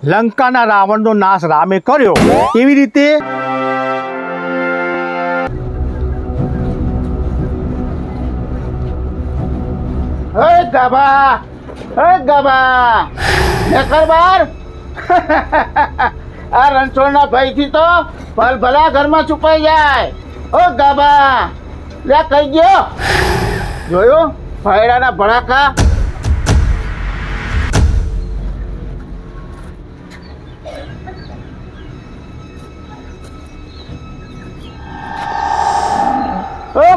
લંકાના રાવણનો નાશ રામે કર્યો. એવી રીતે ગાભા આ રણછોડના ભયથી તો ભલ ભલા ઘરમાં છુપાઈ જાય. ઓ ગાબા લે કઈ ગયો જોયું? ફાયડાના ભડાકા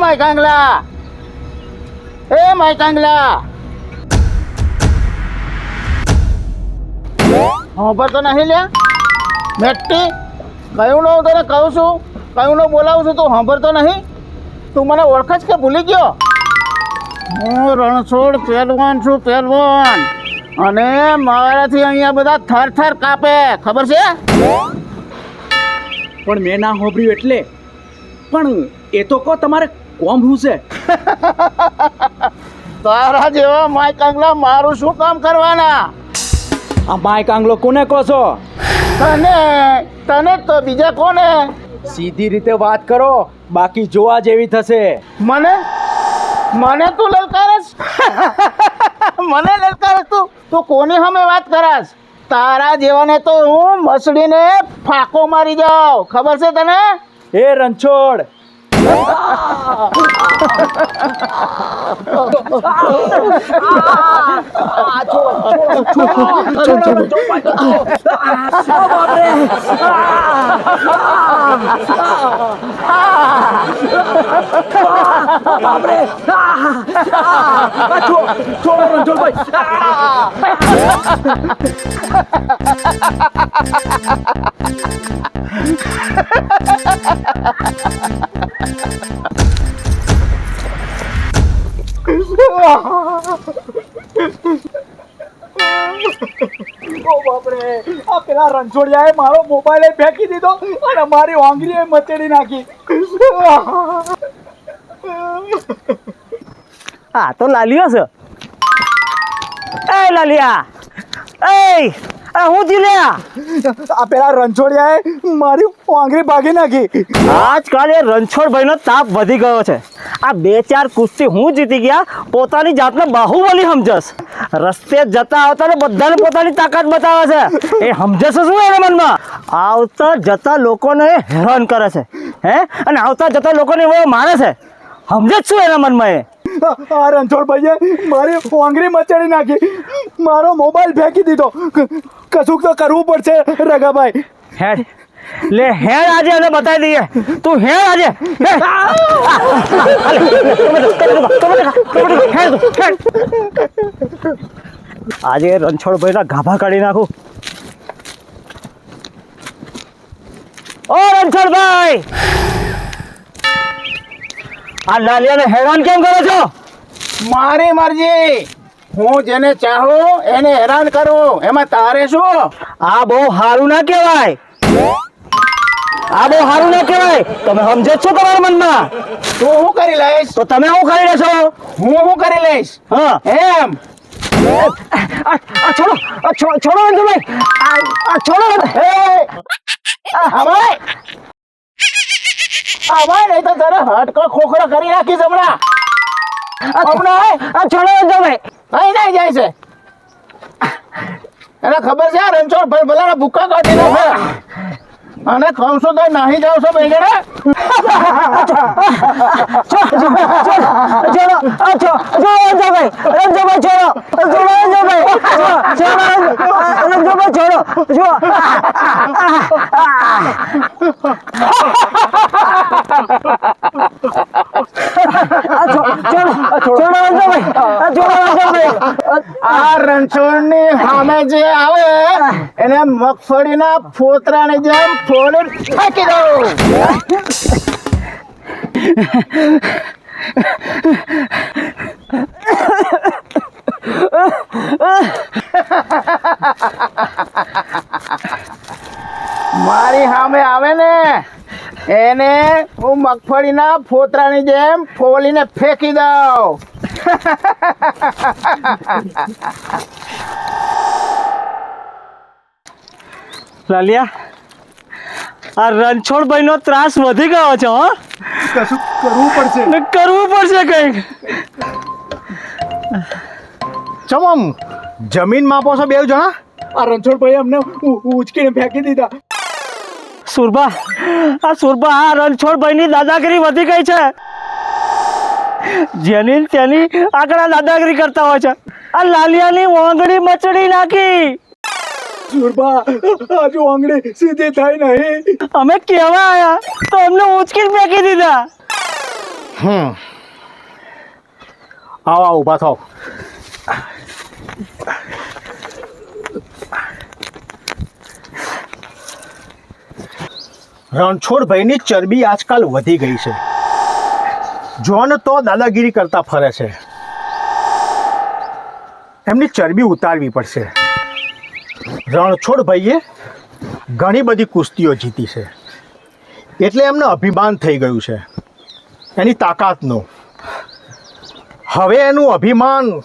માય કાંગલા એ માય કાંગલા હોભર તો નહીં લે મેટ્ટી, કયું નો તને કહું છું, કયું નો બોલાવું છું તું હોભર તો નહીં. તું મને ઓળખ જ કે ભૂલી ગયો? હું રણછોડ પહેલવાન છું, પહેલવાન. અને મારાથી અહીંયા બધા થર થર કાપે. ખબર છે? પણ મેં ના હોભર્યું એટલે. પણ એ તો કહો તમારે કોમ શું છે? તારા જેવા માય કાંગલા મારું શું કામ કરવાના? આ માય કાંગલો કોને કહો છો? તને તને તો બીજા કોને? સીધી રીતે વાત કરો બાકી જોવા જેવી થશે. મને? મને તું લલકારસ? મને લલકારસ તું? તું કોની સામે વાત કરાસ તારા જેવાને તો હું મસડીને ફાકો મારી જાઉં. ખબર છે તને? એ રણછોડ 아, 아, 아, 아, ઓ બાપરે આ પેલા રણછોડિયાએ મારો મોબાઈલ ફેંકી દીધો અને મારી આંગળીએ મચેડી નાખી. હા તો લાલિયો છે. એ લાલિયા એ આ હું જીલ્યા આ પેલા રણછોડિયાએ મારી આંગળી ભાગી નાખી. આજકાલ એ રણછોડભાઈનો તાપ વધી ગયો છે. આ બે ચાર કુસ્તી હું જીતી ગયા પોતાની જાતને બાહુબલી સમજસ. રસ્તે જતા આવતા ને બધાને પોતાની તાકાત બતાવે છે. એ સમજસ શું એના મનમાં? આવતા જતા લોકોને હેરાન કરે છે. હે? અને આવતા જતા લોકોને એવો મારે છે. સમજે શું એના મનમાં એ? આ રણછોડભાઈએ મારી આંગળી મચેડી નાખી. મારો મોબાઈલ ફેંકી દીધો. કશુંક તો કરવું પડશે રગાભાઈ હેડ લે હેડ આજે એને બતાવી દઈએ. તું હેડ આજે. આજે રણછોડભાઈ ના ગાભા કાઢી નાખું. ઓ રણછોડભાઈ! આ લાલિયાને હેરાન કેમ કરો છો? મારી મરજી. હું જેને ચાહું એને હેરાન કરું. એમાં તારે શું? આ બહુ સારું ના કહેવાય. આ બહુ સારું ના કહેવાય. તમે સમજો છો તમારા મનમાં? તો હું કરી લઈશ? તો તમે શું કરી લેશો? હું શું કરી લઈશ? હા. એમ? છોડો છોડો છોડો. નહીં તો તારે હટકો ખોખરો કરી નાખીશ હમણાં. હમણાં? આ છોડો રંજુભાઈ કઈ નહીં જાય છે. એને ખબર છે આ રણછોડ ભલાના ભૂકા કાઢી નાખે અને છું તો નાહી જાવ છો બે જણા છોડો આ છો છોડો રંજુભાઈ રંજુભાઈ છોડો છોડો રંજુભાઈ છોડો રંજુભાઈ છોડો છોડો આ છો- છોડો છોડો રંજુભાઈ આ છોડો રંજુભાઈ આ રણછોડની સામે જે આવે, એને મગફળીના ફોતરાની જેમ ફોલી ફેંકી મારી સામે આવે ને. એને હું મગફળીના ફોતરાની જેમ ફોલીને ફેંકી દઉં. લાલિયા આ રણછોડભાઈનો ત્રાસ વધી ગયો છે હો. કશું કરવું પડશે. ને કરવું પડશે કંઈક. ચમ આમ જમીન માપો છો બે જણા? આ રણછોડભાઈ અમને ઉ- ઉંચકીને ફેંકી દીધા. સુરભા આ સુરભા આ રણછોડભાઈની દાદાગીરી વધી ગઈ છે. જેની તેની આગળ દાદાગીરી કરતા હોય છે. આ લાલિયાની ઓંગળી મચડી નાખી. સુરભા હજુ ઓંગળી સીધી થઈ નહીં. અમે કેવા આયા તો અમને ઉચકીને ફેંકી દીધા. હમ. આવો આવો ઊભા થાવ રણછોડભાઈની ચરબી આજકાલ વધી ગઈ છે. જોન તો દાદાગીરી કરતા ફરે છે. એમની ચરબી ઉતારવી પડશે. રણછોડભાઈએ ઘણી બધી કુસ્તીઓ જીતી છે. એટલે એમને અભિમાન થઈ ગયું છે. એની તાકાતનું. હવે એનું અભિમાન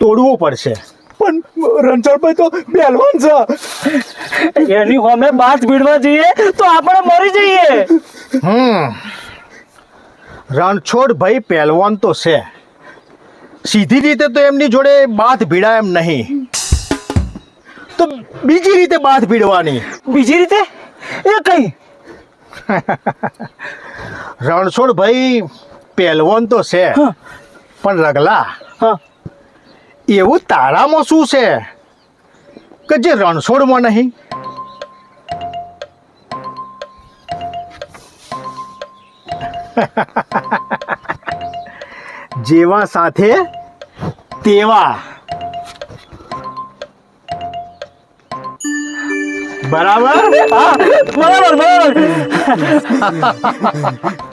તોડવું પડશે. પણ રણછોડભાઈ તો પહેલવાન છે. એની અમે બાથ ભીડવા જઈએ તો આપણે મરી જઈએ. હમ. રણછોડભાઈ પહેલવાન તો છે. સીધી રીતે તો એમની જોડે બાથ ભીડા એમ નહીં. તો બીજી રીતે બાથ ભીડવાની. બીજી રીતે? એ કઈ? રણછોડભાઈ પહેલવાન તો છે. હા. પણ રગલા હા. એવું તારામાં શું છે? કે જે રણછોડમાં નહીં? જેવા સાથે તેવા. બરાબર? બરાબર બરાબર.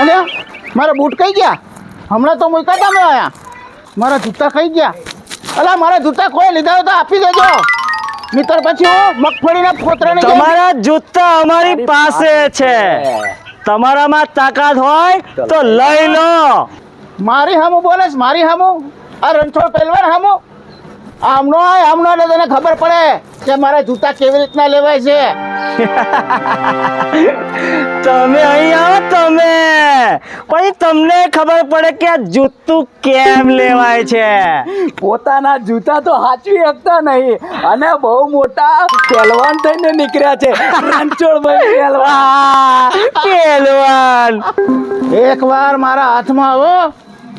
અલ્યા મારા બૂટ કઈ ગયા? હમણાં તો મૂક્યા તમે આયા મારા જૂતા કઈ ગયા? અલા મારા જૂતા કોઈ લીધા હોય તો આપી દેજો. મિત્ર પછી હું મગફળીના ફોતરાને તમારા જૂતા અમારી પાસે છે. તમારામાં તાકાત હોય તો લઈ લો. મારી હામું બોલે મારી હામું? આ રણછોડ પહેલવાન હામું? આમનો આમનો ને તને ખબર પડે કે મારા જૂતા કેવી રીતના લેવાય છે. તમે અહીં આવો તમે. પછી તમને ખબર પડે કે આ જૂતું કેમ લેવાય છે. પોતાના જૂતા તો હાચવી શકતા નહીં. અને બહુ મોટા પહેલવાન થઈને નીકળ્યા છે. રણછોડભાઈ પહેલવાન. પહેલવાન. એકવાર મારા હાથમાં આવો.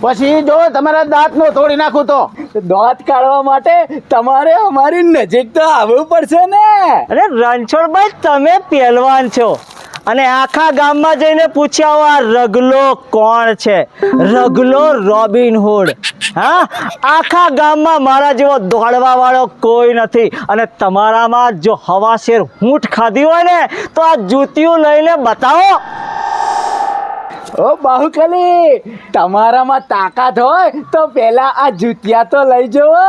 પછી જો તમારા દાંત નો તોડી નાખું તો. દાંત કાઢવા માટે તમારે અમારી નજીક તો આવવું પડશે ને. અરે રણછોડભાઈ તમે પહેલવાન છો. અને આખા ગામમાં જઈને પૂછ્યા આ રગલો કોણ છે? Raglo Robin Hood. હા? આખા ગામમાં મારા જેવો દોડવા વાળો કોઈ નથી. અને તમારામાં જો હવાશેર હૂંઠ ખાધી હોય ને તો આ જૂતિયું લઈને બતાવો. ઓ બાહુકલી, તમારામાં તાકાત હોય તો પેલા આ જૂતિયા તો લઈ જવો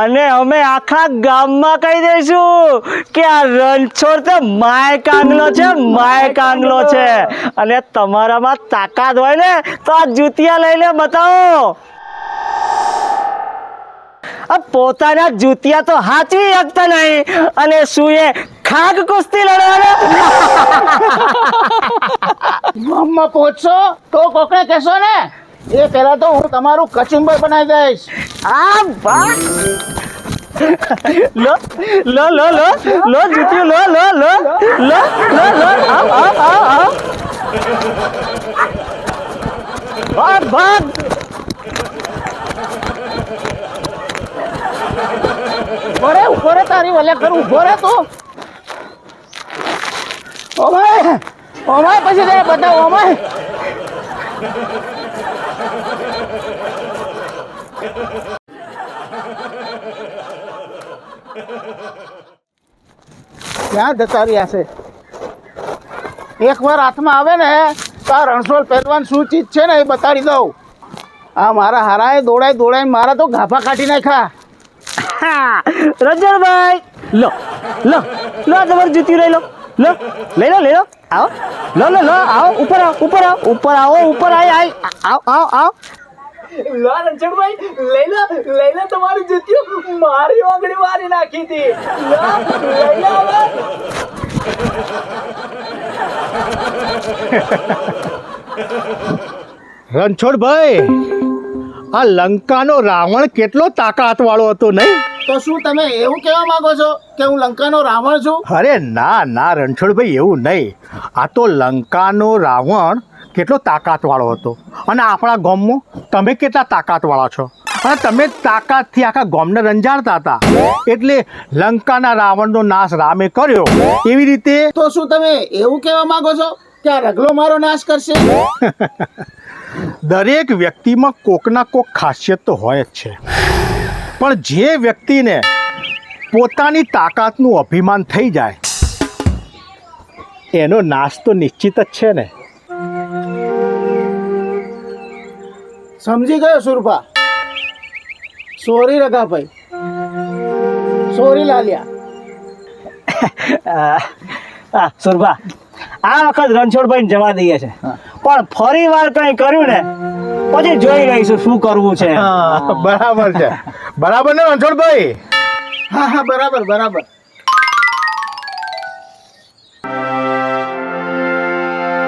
અને અમે આખા ગામમાં કહી દઈશું કે આ રણછોડ તો માય કાંગલો છે માય કાંગલો છે. અને તમારામાં તાકાત હોય ને, તો આ જૂતિયા લઈને બતાવો. આ પોતાના જૂતિયા તો હાચવી શકતા નહીં. અને શું એ ખાગ કુસ્તી લડવાના ગામમાં પહોંચશો તો કોકને કહેશો ને? એ પહેલા તો હું તમારું કચુંબર બનાવી દઈશ. આ બા લો લો લો લો લો જીત્યું લો લો લો લો લો લો આવ આવ આવ આવ. ભાગ ભાગ ઊભો રે ઊભો રે તારી વલે કરું ઊભો રે તું. ઓમાય ઓમાય, પછી તને બતાવ, ઓમાય. ક્યાં જતા રહ્યા છે? એકવાર હાથમાં આવે ને, તો આ રણછોડ પહેલવાન શું ચીજ છે ને એ બતાડી દઉં. આ મારા હારાએ દોડાઈ દોડાઈને મારા તો ગાફા કાઢી નાખ્યા. રંજનભાઈ, લો લો લો તમારી જૂતી લઈ લો. લો લઈ લો લઈ લો. આવો. લો લો લો આવો. ઉપર આવો ઉપર આવો. ઉપર આવો ઉપર આય આય આવો આવો આવો. લો રણછોડભાઈ લઈ લો લઈ લો તમારી જૂતીઓ મારી ઓગળી મારી નાખી હતી. લો લઈ લો રણછોડભાઈ આ લંકાનો રાવણ કેટલો તાકાત વાળો હતો નહીં? તો શું તમે એવું કહેવા માંગો છો કે હું લંકાનો રાવણ છું? અરે ના ના રણછોડભાઈ એવું નહીં. આ તો લંકાનો રાવણ કેટલો તાકાતવાળો હતો. અને આપણા ગામમાં તમે કેટલા તાકાતવાળા છો? અને તમે તાકાતથી આખા ગામને રંજાડતા હતા. એટલે લંકાના રાવણનો નાશ રામે કર્યો. એવી રીતે તો શું તમે એવું કહેવા માંગો છો કે આ રગલો મારો નાશ કરશે? દરેક વ્યક્તિમાં કોકના કોક ખાસિયત તો હોય જ છે. પણ જે વ્યક્તિને પોતાની તાકાતનું અભિમાન થઈ જાય એનો નાશ તો નિશ્ચિત જ છે ને. સમજી ગયો Surabha. Sorry Ragabhai sorry Laliya. Surabha આ વખત રણછોડભાઈ જવા દઈએ છે. પણ ફરી વાર કઈ કર્યું ને પછી જોઈ લઈશું શું કરવું છે. બરાબર છે. બરાબર ને રણછોડભાઈ? હા હા બરાબર બરાબર.